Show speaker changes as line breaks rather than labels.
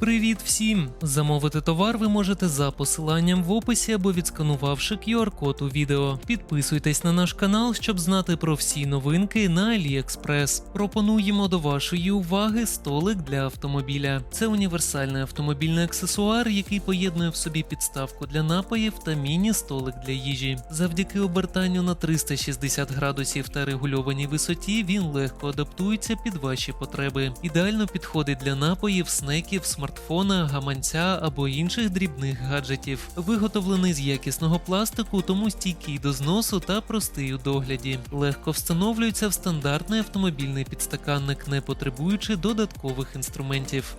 Привіт всім! Замовити товар ви можете за посиланням в описі або відсканувавши QR-код у відео. Підписуйтесь на наш канал, щоб знати про всі новинки на AliExpress. Пропонуємо до вашої уваги столик для автомобіля. Це універсальний автомобільний аксесуар, який поєднує в собі підставку для напоїв та міні-столик для їжі. Завдяки обертанню на 360 градусів та регульованій висоті він легко адаптується під ваші потреби. Ідеально підходить для напоїв, снеків, смартфона, гаманця або інших дрібних гаджетів. Виготовлений з якісного пластику, тому стійкий до зносу та простий у догляді. Легко встановлюється в стандартний автомобільний підстаканник, не потребуючи додаткових інструментів.